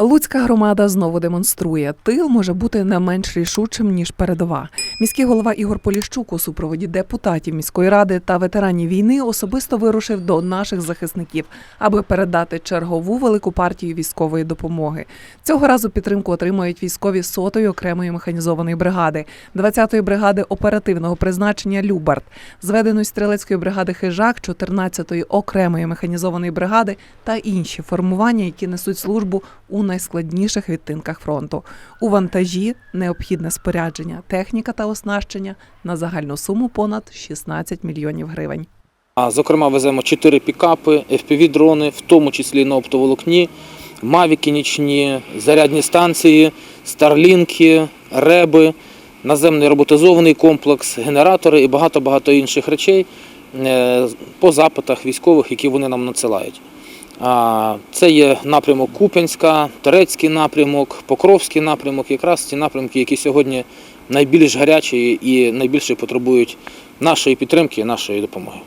Луцька громада знову демонструє. Тил може бути не менш рішучим ніж передова. Міський голова Ігор Поліщук у супроводі депутатів міської ради та ветеранів війни особисто вирушив до наших захисників, аби передати чергову велику партію військової допомоги. Цього разу підтримку отримують військові сотої окремої механізованої бригади, 20-ї бригади оперативного призначення Любард, зведеної стрілецької бригади Хижак, 14-ї окремої механізованої бригади та інші формування, які несуть службу у найскладніших відтинках фронту. У вантажі необхідне спорядження, техніка та оснащення на загальну суму понад 16 мільйонів гривень. А, Зокрема, веземо 4 пікапи, FPV-дрони, в тому числі на оптоволокні, мавіки нічні, зарядні станції, старлінки, реби, наземний роботизований комплекс, генератори і багато-багато інших речей е, по запитах військових, які вони нам надсилають. Це є напрямок Купенська, Турецький напрямок, Покровський напрямок, якраз ті напрямки, які сьогодні найбільш гарячі і найбільше потребують нашої підтримки, нашої допомоги.